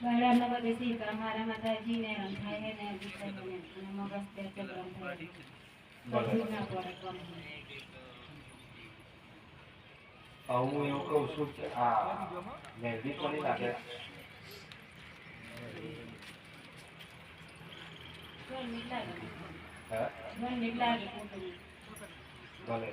બધા બધે સીતા મારા માતાજીને રંગ ને દીકરાને અને મગજ તે ચક્રમ બધું ના પડે કમ. હું એવું કહું છું કે આ મહેંદી કોની લાગે. ઘર નીકળાગે ઘર નીકળાગે કુટુંબ ભલે.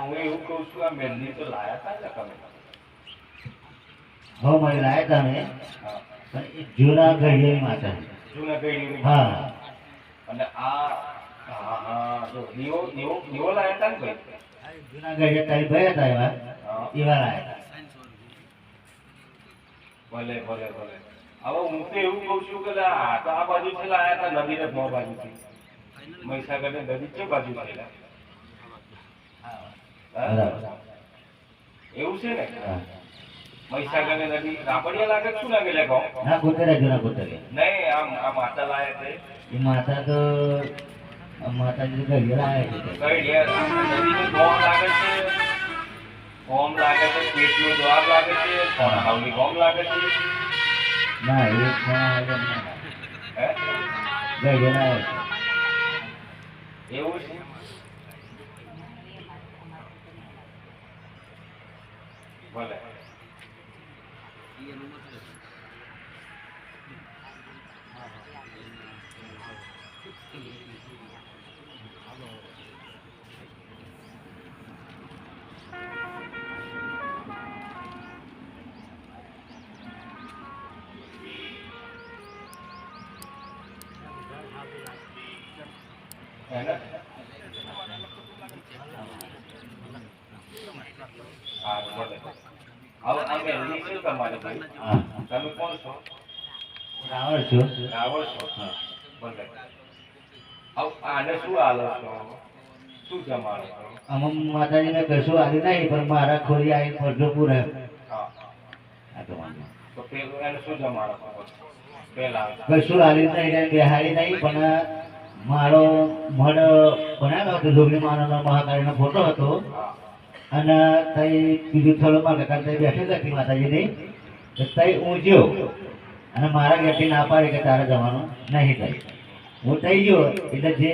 હું એવું કહું છું આ તો લાયા હતા ને તમે. હો લાયા. પણ જૂના ઘડિયાળી માતા જૂના પેઢીની હા. અને આ હા હા જો દીવો દીવો દીવો લાયા હતા ને ભાઈ જૂના ઘડિયાળ તારી ભાઈ હતા એવા. એવા લાયા હતા. ભલે ભલે ભલે. હવે હું તો એવું કહું છું કે આ તો આ બાજુ થી લાયા હતા નદી ને બાજુથી. મહીસાગર ને નદી કઈ બાજુ છે લા? હા? બરાબર એવું છે ને. મહીસાગર નદી રાપડિયા લાગે શું લાગે લે ગામ ના કુતર્યા જૂના નહીં આમ આ માતા લાયા છે. એ માતા તો માતાજી ઘડિયાળ લાયા છે યાર નદીનું ગોમ લાગે છે. ગોમ લાગે છે પેટનું દ્વાર લાગે છે કોણાહાવની ગોમ લાગે છે? ના એ હે? છે. એવું છે? ભલે. એને હા ભલે આ મહેંદી છે તમારી ભાઈ? તમે કોણ છો? રાવણ છું. રાવળ છો? હા. ભલે. આને શું હાલો છો? શું જમાડો છો? આમાં માતાજીને કશું આવી નહીં પણ મારા ખોરી આવી પડજો પૂરે. હા. તો પેલું એને શું જમાડો પેલા. કશું આલી નહીં બેહાડી નહીં પણ મારો મઢ બનાવ્યો હતો જોગણી માનો મહાકાળીનો ફોટો હતો. અને તઈ બીજું થોડું મારા કાકા તઈ બેઠી હતી માતાજીની તો તઈ ઊંચ્યો અને મારા ઘેરથી ના પાડી કે તારે જવાનું નહીં થાય. હું થઈ ગયો, એટલે જે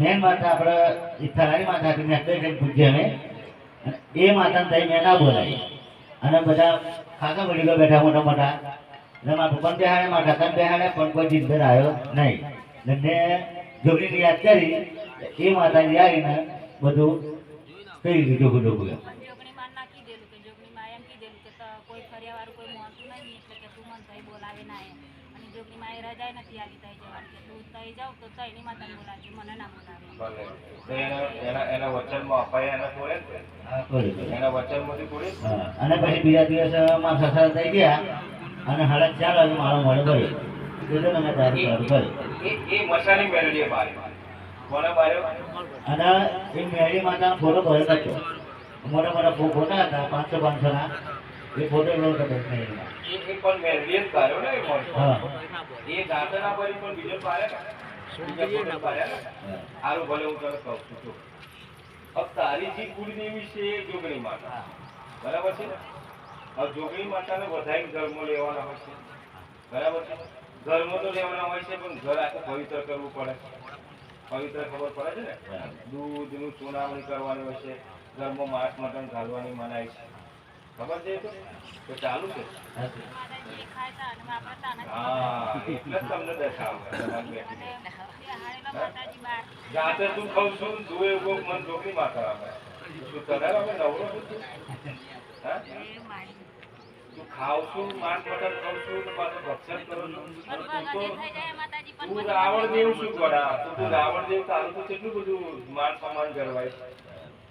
મેન માતા આપણે ઈથારાની માતા હતી મેં. પૂછ્યું અમે એ માતાને તઈ મેં ના બોલાવી. અને બધા ખાકા વડીલો બેઠા, મોટા મોટા. એટલે મારા પપ્પાને બેહાડે, મારા કાકાને બેહાડે, પણ કોઈ જીંદર આવ્યો નહીં. એટલે મેં જોગણીની યાદ કરી, એ માતાજી આવીને બધું કોઈ રીતે કોઈ મોહતું કે તું મન થઈ બોલાવે ના એમ. અને જોગણીમાં એ નથી આલી થઈ જવાની કે તું થઈ જાવ તો તઈની માતાને બોલાવજે મને ના બોલાવે. ભલે. તો એના એના એના વચનમાં અપાય એને તોડે ને હા, કરી દીધું. એના વચનમાંથી તોડે ને? હા, અને પછી બીજા દિવસે મારા સસરા થઈ ગયા અને હાડા ચાર વાગે મારો મળે મેં કર્યું એ મસાની મેલડીએ બારી અને એ મેળી માતાનો ફોટો ભરેલો હતો. મોટા મોટા ફોટા હતા પાંચસો પાંચસો ના. એ ફોટો એવો હતો બરાબર છે? જોગણી માતાને વધારે ધર્મો લેવાના હોય છે. બરાબર છે? ધર્મો તો લેવાના હોય છે પણ ઘર આખું પવિત્ર કરવું પડે. પવિત્ર ખબર પડે છે ને. દૂધનું ચૂનામણી કરવાની હોય છે ઘરમાં માંસ મટન ઘાલવાની મનાય છે. ખબર છે તો? તો ચાલુ છે. હા એટલે જ તમને દર્શાવે. જાતે તું ખઉં છું તું એવું મન જોગણી માતા આવે શું તને હવે નવરો હા? એ મારી તું ખાવ છું માંસ મટન છું તો પાછું ભક્ષણ કરો છો તું રાવણ શું ગોડા તું તું રાવણ જેવું તારું તો કેટલું બધું માન સન્માન કરવાય?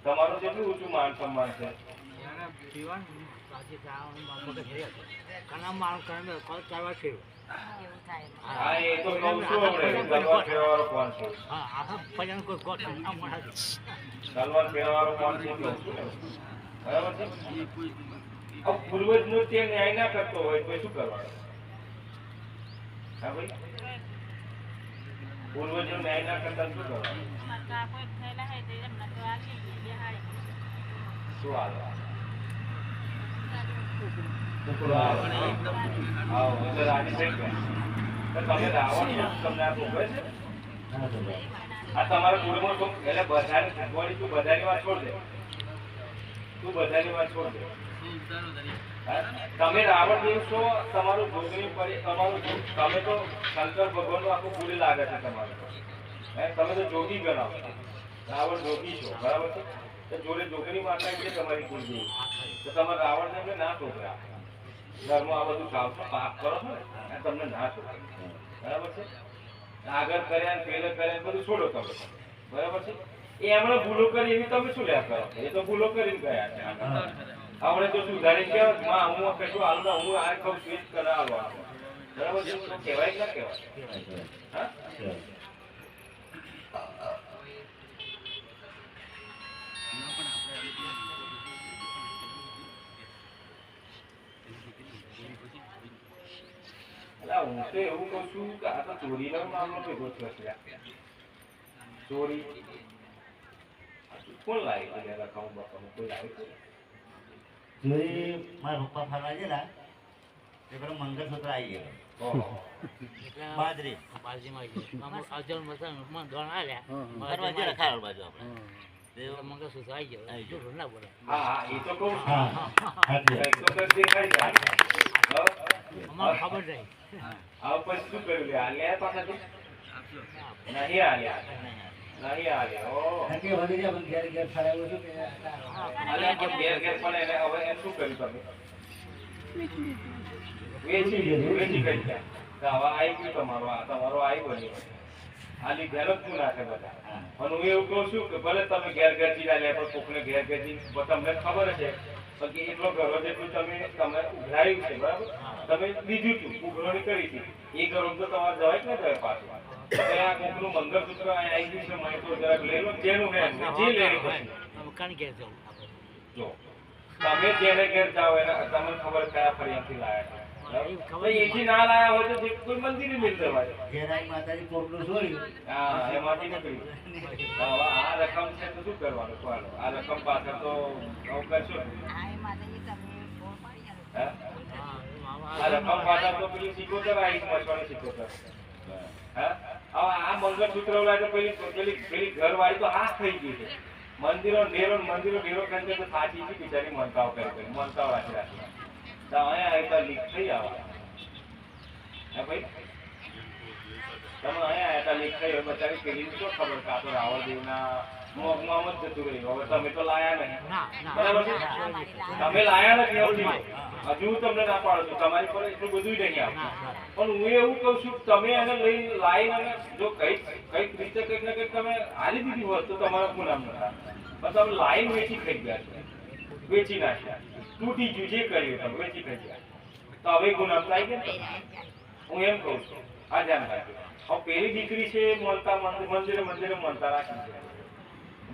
તમારું કેટલું ઓછું માન સન્માન છે? એવું થાય. હા એ તો કહું છું આપણે કોણ? છે? તલવાર ફેરવાવાળો કોણ છે? છું. બરાબર છે? હવે પૂર્વજનો તે ન્યાય ના કરતો હોય તો શું કરવાનું? હા ભાઈ? પૂર્વજો ન્યાય ના કરતા શું કરવાનું? શું ના તમારા તો એટલે બધાની બધાની વાત છોડ દે. તું બધાની વાત છોડ દે? તમે રાવણ દિવસો તમારું ભોગવી પડી, તમારું તમે તો શંકર ભગવાનનું આખું ભૂલી લાગે છે તમારે? તમે તો જોગી ગણાવો. રાવણ જોગી છો, બરાબર છે? જોડે જોગણી માતા એટલે તમારી કુળદેવી તો તમારે રાવણ ને ના છોકરા. ઘરમાં આ બધું ખાવ છો પાપ કરો છો ને તમને ના છોકરા. બરાબર છે? આગળ કર્યા ને પેલે કર્યા બધું છોડો તમે. બરાબર છે? એ એમણે ભૂલો કરી, એવી તમે શું લ્યા કરો? એ તો ભૂલો કરીને ગયા છે. આપણે તો સુધારી કે માં હું કશું હાલ હું આ કહું છું કરાવવા. બરાબર છે? કહેવાય ના કહેવાય. હા? હું તો એવું કહું છું કે આ તો ચોરીનો મામલો ભેગો થયો છે. ચોરી. કોણ લાવી છે? જરા કહું કોઈ લાવી છે? ચોરી મારા પપ્પા ફરવા ગયેલા તે પેલો મંગળસૂત્ર આવી ગયો. ફરવા ગયેલા બાજુ આપણે. હા. તો કદ દેખાય ખબર નહીં. હવે પછી શું કર્યું? આલ્યા પાછા નહીં આલ્યા. નહીં પણ ઘેર ઘેર ફરાયું શું કે આલ્યા પણ ઘેર ઘેર પણ એને હવે શું કર્યું તમે? વેચી દીધું વેચી કરી તો હવે આવી ગયું તમારો આ તમારો આવી બન્યો આ લીધેલો જ નાખે બધા? પણ હું એવું કહું છું કે ભલે તમે ઘેર ઘેર જીરા લે પણ કોકને ઘેર ઘેર જી તમને ખબર છે કે એટલો ઘરો જેટલું તમે તમે ઉઘરાયું છે બરાબર? તમે બીજું હતું ઉઘરણી કરી હતી. એ ઘરો તો તમારે જવાય જ ને પાછું. મંગળસૂત્ર આવી ગયું છે મને જરાક લઈ લો જેનું હે જે લેવું હોય. કણ કે જો તમે જેને ઘેર જાઓ એને તમને ખબર કયા ફરિયાદથી લાયા છે એથી ના લાયા હોય તો કોઈ મંદિરે મિલ જવાય ઘેર માતાજી કોકનું છોડ્યું હા એમાંથી નીકળી આ રકમ છે તો શું કરવાનું ચાલો આ રકમ પાછળ તો કરશો? આ રકમ પાછળ તો પેલી સિકોતર આવી મસવાની સિકોતર હે? હવે આ મંગળસૂત્ર તો પેલી પેલી પેલી ઘરવાળી તો હા થઈ ગઈ છે. મંદિરો નેરો મંદિરો નેરો કરીને તો સાચી છે, બિચારી મનતાઓ કરી કરી મનતાઓ રાખી રાખી. તો અહીંયા એક લીક થઈ આવે હે ભાઈ? તમે અહીંયા આવ્યા તા લીક થઈ બચારી પેલીને શું ખબર કે આ તો મોગમાં જ જતું રહ્યું. હવે તમે તો લાયા નહીં બરાબર તમે લાયા નથી એવું હજુ હું તમને ના પાડું છું. તમારી પર એટલું બધું નહીં આવે પણ હું એવું કહું છું તમે એને લઈ લાઈને અને જો કંઈક કંઈક રીતે કંઈક ને કંઈક તમે હાલી દીધી હોત તો તમારા ગુનામ નામ નતા પણ તમે લાઈન વેચી ખાઈ ગયા છે. વેચી નાખ્યા તૂટી ગયું જે કર્યું તમે વેચી ખાઈ ગયા. તો હવે ગુનામ થાય કે હું એમ કહું છું. આ ધ્યાન રાખજો. હવે પેલી દીકરી છે મળતા મંદિરે મંદિરે મળતા રાખી છે.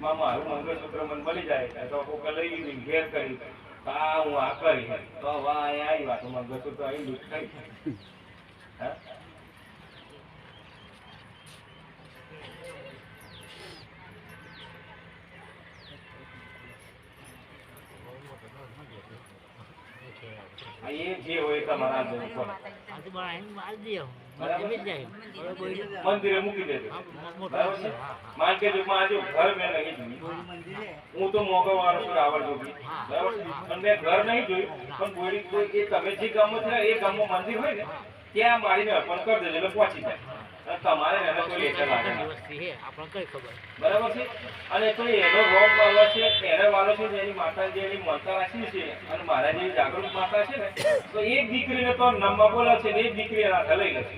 માં મારું મંગળસૂત્ર મને મળી જાય તો કોક લઈ લીધી ઘેર કરી. આ હું આ કરી. તો વાહ અહીંયા આવી વાત, મંગળસૂત્ર આવી લૂંટ થઈ હે? એ જે હોય તમારા આજે. મંદિરે મૂકી દેજો. માન કે જો માં ઘર મેં નહીં જોયું. હું તો મોગો વાળો છું. રાવણ જોગી બરાબર છે? પણ મેં ઘર નહીં જોયું પણ કોઈ કોઈ એ તમે જે ગામમાં છે ને, એ ગામમાં મંદિર હોય ને ત્યાં મારીને અર્પણ કરી દેજો એટલે પહોંચી જાય. તમારે એને કોઈ લેટર લાગે. બરાબર છે? અને તો એનો રોગ વાળો છે એને વાળો છે જેની માતા જેની માતા રાખી છે અને મારા જેવી જાગૃત માતા છે ને તો એક દીકરીને તો બોલે છે ને એક દીકરી હાથે લઈ લે છે.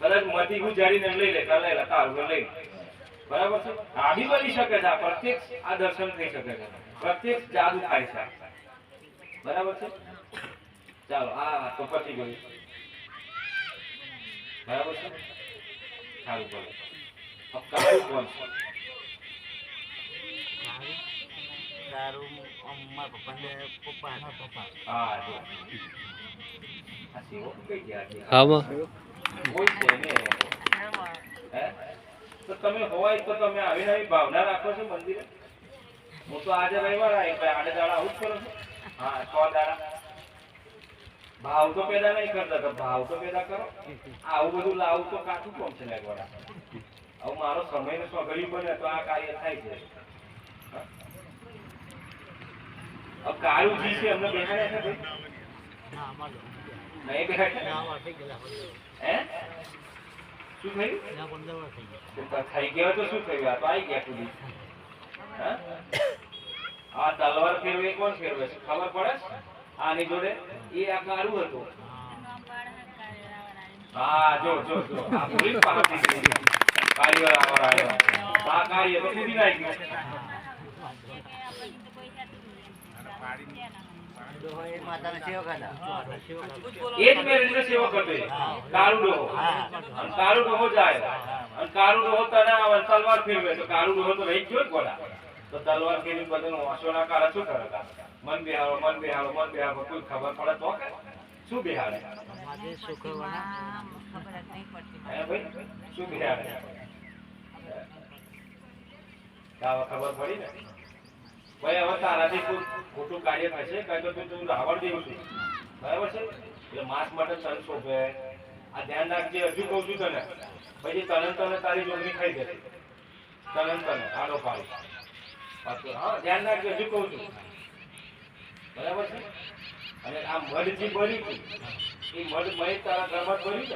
કદાચ મતી ગુજારીને લઈ લે કાલે લેતા તારું લઈ. બરાબર છે? આ બી બની શકે છે આ પ્રત્યક્ષ આ દર્શન થઈ શકે છે. પ્રત્યક્ષ જાદુ થાય છે. બરાબર છે? ચાલો આ તો પતી ગયું. બરાબર છે? સારું બોલો. કાળું કોણ છે તમે હોય તો તમે આવી ભાવના રાખો છો મંદિરે? હું તો આજે રવિવાર આવી દાડા આવું જ કરું છું? હા સો દાડા. ભાવ તો પેદા નહીં કરતા તો ભાવ તો પેદા કરો. આવું બધું લાવું તો કાઠું કોમ છે લાગવાના. આવું મારો સમય ને સ્વગડી બને તો આ કાર્ય થાય છે? હવે કાળુજી છે અમને બેહાડ્યા છે નહીં બેહાડ્યા હે? શું થયું? થઈ ગયા. તો શું થયું? આ તો આવી ગયા સુધી. હા? આ તલવાર ફેરવે કોણ ફેરવે છે? ખબર પડે? આની જોડે એ આ કાળું હતું. હા જો જો જો. આ પૂરી પાસે દીકરી કાર્ય આવર આવ્યો આ કાર્ય તો સુધી એમ. ડોહો એ જ કાળું ડોહો. કાળું ડોહો જાય. અને કાળું ડોહો તને ને તલવાર ફેરવે. તો કાળું ડોહો તો રહી ગયો ગોળા તો તલવાર કેવી બધું વાંસોના કાળા શું કરે મન બેહાડો મન બેહાડો મન બેહાડો કોઈ ખબર પડે તો કે? શું ભાઈ? શું બેહાડે? ખબર પડી ને? ભાઈ હવે તારાથી કોઈ ખોટું કાર્ય થશે? કાંઈ તો તું તું રાવણ દેવું છું. બરાબર છે? એટલે માસ માટે તન શોભે. આ ધ્યાન રાખજે હજુ કહું છું તને. પછી તને તને તારી જોગણી ખાઈ જશે તને તને આડો પાડો. ધ્યાન રાખજો હજુ કહું છું? બરાબર છે? અને આ મઢ જે બન્યું એ મઢ મય તારા ઘરમાં બન્યું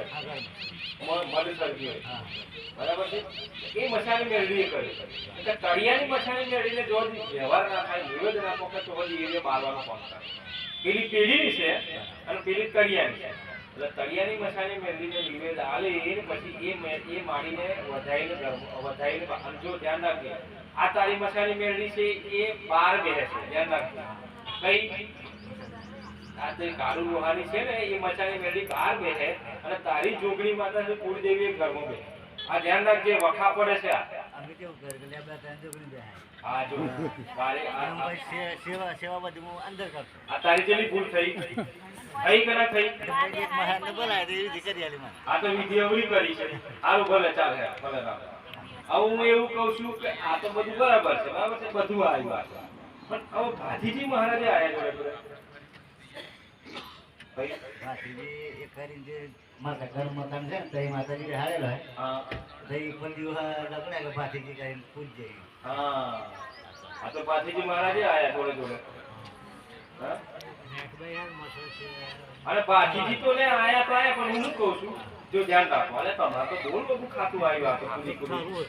મ- મઢ સર્જી હોય બરાબર છે? એ મસાણી મેળવી કરી તળિયાની મસાણી મેળવીને જો વ્યવહાર ના થાય, નિવેદ ના પકડે તો હજી એને બાળવાનો પેલી પેઢીની છે અને પેલી તળિયાની છે. એટલે તળિયાની મસાણી મેળવીને નિવેદ આલે પછી એ એ વધારીને અને જો ધ્યાન રાખજે આ તારી મસાલી મેળવી છે એ બાર બેહે છે ધ્યાન રાખજો. કઈ? આ કાળુ લોહાની છે ને એ મેળી અને તારી જોગણી માતા છે કુળદેવી એ ઘરમાં બેસે આ ધ્યાન રાખજે વખા પડે છે આ. સેવા સેવા બધી હું અંદર કરતો. આ તારી જેવી ભૂલ થઈ. થઈ થઈ? બોલાય કરી આલી મને. આ તો વિધિ અવળી કરી છે. સારું ભલે ચાલે ભલે ચાલે હવે હું એવું કહું છું કે આ તો બધું બરાબર છે બરાબર છે? બધું આવ્યું આ પણ હવે ભાથીજી મહારાજે આવ્યા જોડે જોડે. એ કરીને જે માતા ઘર મકાન છે ને તો એ માતાજી હારેલો હા. તો એ કોઈ દિવસ લગડે કે ભાતીજી કરીને હા. આ તો ભાથીજી મહારાજે આયા જોડે જોડે. હા? અને પાછીજી તો ને આયા તો આયા પણ હું શું કહું છું? જો ધ્યાન રાખો અને તમારે તો બહુ બધું ખાતું આવ્યું આ તો કુદી કુદી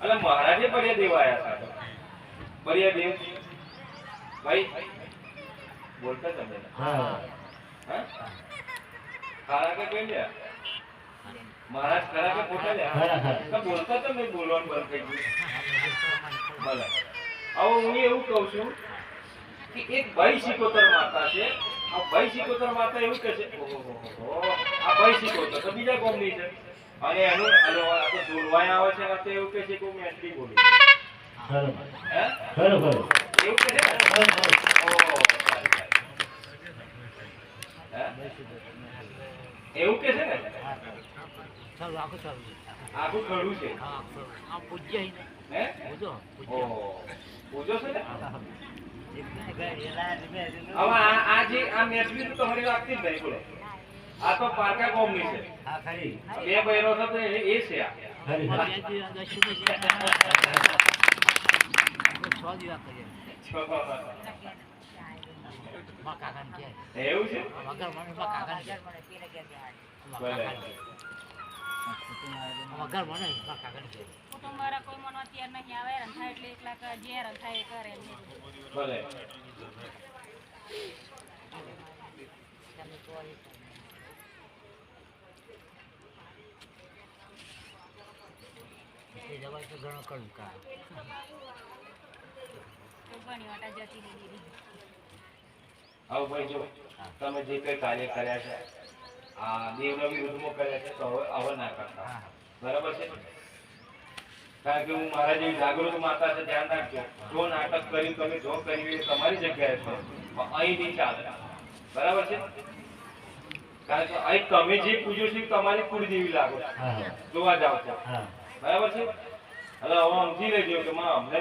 એટલે મહારાજે બરિયા દેવ આવ્યા હતા. બરિયા દેવ? ભાઈ બોલતા તમે હા. ખારા કે કઈ લ્યા? મહારાજ ખરા કે ખોટા લ્યા. તો બોલતા તો મેં બોલવાનું બંધ થઈ ગયું. ભલે. હવે હું એવું કહું છું કે એક ભાઈ સિકોતર માતા છે ભાઈ માતા એવું કે છે. આ ભાઈ તો બીજા કોમની છે. અને એનું આનો આ તો જોડવાય આવે છે અને એવું કે છે કે હું બોલી ખરું એવું કે છે? એવું કે છે ને? ચાલો આખું ચાલુ આખું ખરું છે હા પૂજ્ય હે પૂજો પૂજો છે ને? હવે આ જે આ મેથડી તો તમારી લાગતી જ નહીં બોલો આ તો પારકા કોમની છે. હા ખરી બે છે તો એ એ છે આ. ખરી છે. દિવસ કરીએ એવું છે? વગર મને. કુટુંબ વાળા કોઈ મનવા તૈયાર નહીં આવે હેરાન એટલે એકલા કરે, જે હેરાન એ કરે. ભલે જવાય તો ઘણો કડવું કામ. ઘણી વાર જતી દીધી. હવે ભાઈ જો તમે જે કઈ કાર્ય કર્યા છે દેવના વિરુદ્ધમાં કર્યા છે તો હવે હવે ના કરતા. બરાબર છે કારણ કે હું મારા જેવી જાગૃત માતા છે ધ્યાન રાખજો. જો નાટક કર્યું તમે જો કર્યું એ તમારી જગ્યાએ છે. પણ અહીં નહીં ચાલે. બરાબર છે કારણ કે અહીં તમે જે પૂજો છો તમારી તમારી કુળદેવી લાગો જોવા જાવ છો. બરાબર છે એટલે હવે સમજી લેજો કે માં અમને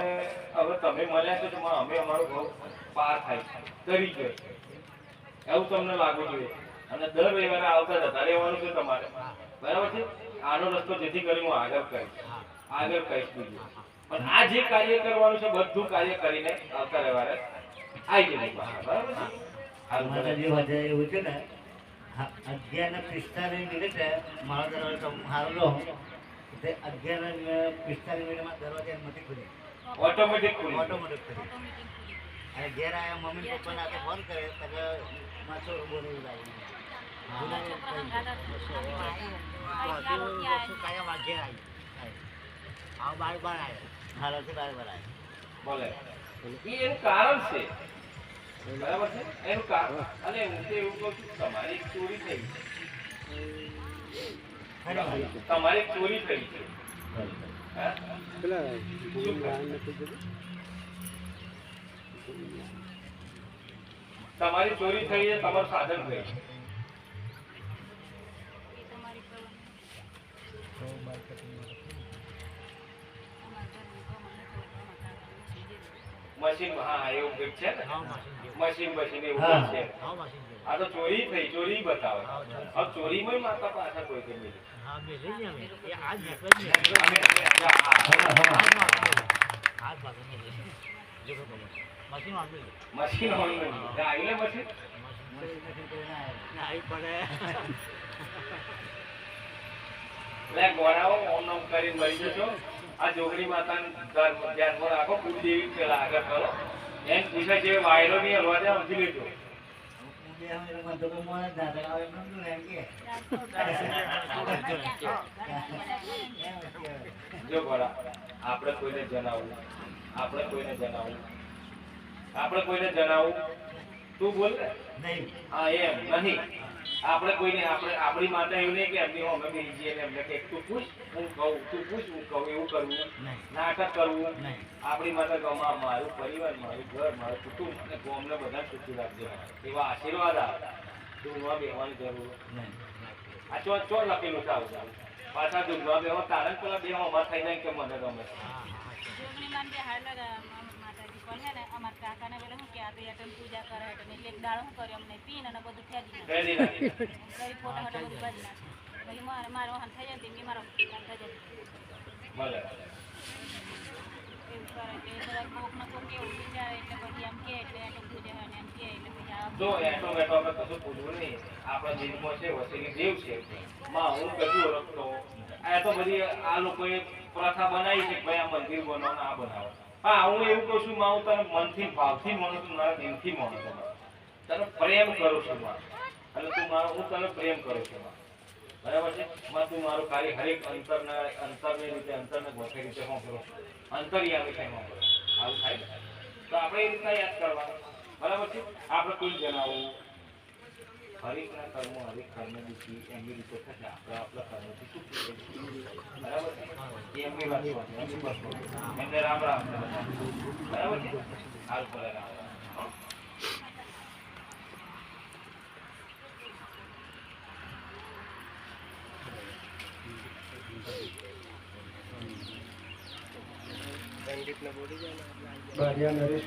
હવે તમે મળ્યા છો તો માં અમે અમારો ભાવ પાર થાય કરી ગયો એવું તમને લાગવું જોઈએ. અને દર રવિવારે આવતા જતા રહેવાનું છે તમારે. બરાબર છે? આનો રસ્તો જેથી કરી હું આગળ કહીશ આગળ કહીશ બીજું. પણ આ જે કાર્ય કરવાનું છે બધું કાર્ય કરીને આવતા રવિવારે આવી જાય પાછા, બરાબર છે? હારું, મારા જે હજે એવું છે ને અગિયાર ને પિસ્તાલીસ મિનિટે મારો દરવાજો હારો લો. તે અગિયાર ને પિસ્તાલીસ મિનિટમાં દરવાજા એમથી ખુલે ઓટોમેટિક ખુલી. ઓટોમેટિક ખુલે. અને ઘેર આયા મમ્મી પપ્પા નાતે ફોન કરે એટલે માછો બોલે લાગે બોલે ઈ એનું કારણ છે બરાબર છે એનું કારણ અને હું તો એવું કહું છું કે તમારી એક ચોરી થઈ છે, તમારી એક ચોરી થઈ છે હા? શું કહ્યું? તમારી ચોરી થઈ છે તમારું સાધન ગયું એ તમારી પ્રવૃત્તિ. અમારા ઘરનું કામ અમે તો અમારા કાકાનું સીધે જ. મશીન હા એવું કંઈક છે ને. મશીન મશીન એવું કંઈક છે. આ તો ચોરી થઈ ચોરી બતાવે. હવે ચોરીમાં માતા પાછા કોઈ કરી મશીન આપેલું. નહીં. આવી મશીન મશીન ના આવી પડે. ગોળાઓ ઓમ નમ કરી મરી જશો આ જોગણી માતાને ધ્યાન- ધ્યાનમાં રાખો કુળદેવી પેલા આગળ કરો. એમ પૂછે છે વાયરો ની અરવાજા સમજી લેજો. જ આપણે કોઈને જણાવવું આપણે કોઈને જણાવવું આપણે કોઈને જણાવવું તું બોલ ને. નહીં. હા એમ નહીં. આપણે કોઈને આપણે આપણી માતા એવું નહીં કે એમની અમે બીજી અને એમને કે તું પૂછ હું કહું તું પૂછ હું કહું એવું કરવું. નહીં. નાટક કરવું. આપણી માતા ગામમાં મારું પરિવાર મારું ઘર મારું કુટુંબ અને ગામને બધા સુખી રાખજો. એવા આશીર્વાદ આવે. દુઃખમાં બેહવાની જરૂર. નહીં. આ ચો ચો લખેલું છે આવું પાછા દૂધમાં બેહવા તારણ પેલા બે અમાર થઈ જાય કે મને ગમે. પણ હે ને અમારા કાકાને પેલા શું કે આ તો એટમ પૂજા કરે એટલે એટલે એક દાળ શું કર્યો અમને પીને અને બધું ફેંકી દીધું. ગરીબ ફોટા ફોટા બધું કાઢી નાખ્યું. પછી મારે મારો વાહન થઈ જાય ને તેમ બી મારો વાહન થઈ જાય ભલે. એવું કરે એટલે એ બધા કોકને કોક એવું વિચારે એટલે પછી એમ કે એટલે એટમ પૂજા ને એમ કે એટલે પછી આ જો એટો મેટો આપણે કશું પૂછવું નહીં. આપણા દિલમાં છે વસેલી દેવ છે. માં હું કશું ઓળખતો. આ તો બધી આ લોકોએ પ્રથા બનાવી છે ભાઈ આ મંદિર બનાવો આ બનાવો. હા, હું એવું કહું છું માં હું તને મનથી, ભાવથી માનું છું મારા દિલથી માનું છું. તને પ્રેમ કરું છું માં અને તું મારો, હું તને પ્રેમ કરું છું માં બરાબર છે? માં તું મારું ખાલી હરેક અંતરના, અંતરની રીતે, અંતરને ગોઠવી રીતે હું કરું અંતરિયામી થાય હું કરું આવું થાય? તો આપણે એ રીતના યાદ કરવાનું. બરાબર છે? આપણે કોઈ જણાવવું હરેકના કર્મો હરેક કર્મ દુઃખી એમની રીતે થશે. આપણે આપણા કર્મથી શું. બરાબર છે? એમની વાત એમની વાત એમને રામ રામ બરાબર છે? હાલ ભલે રામ રામ. હો? જાય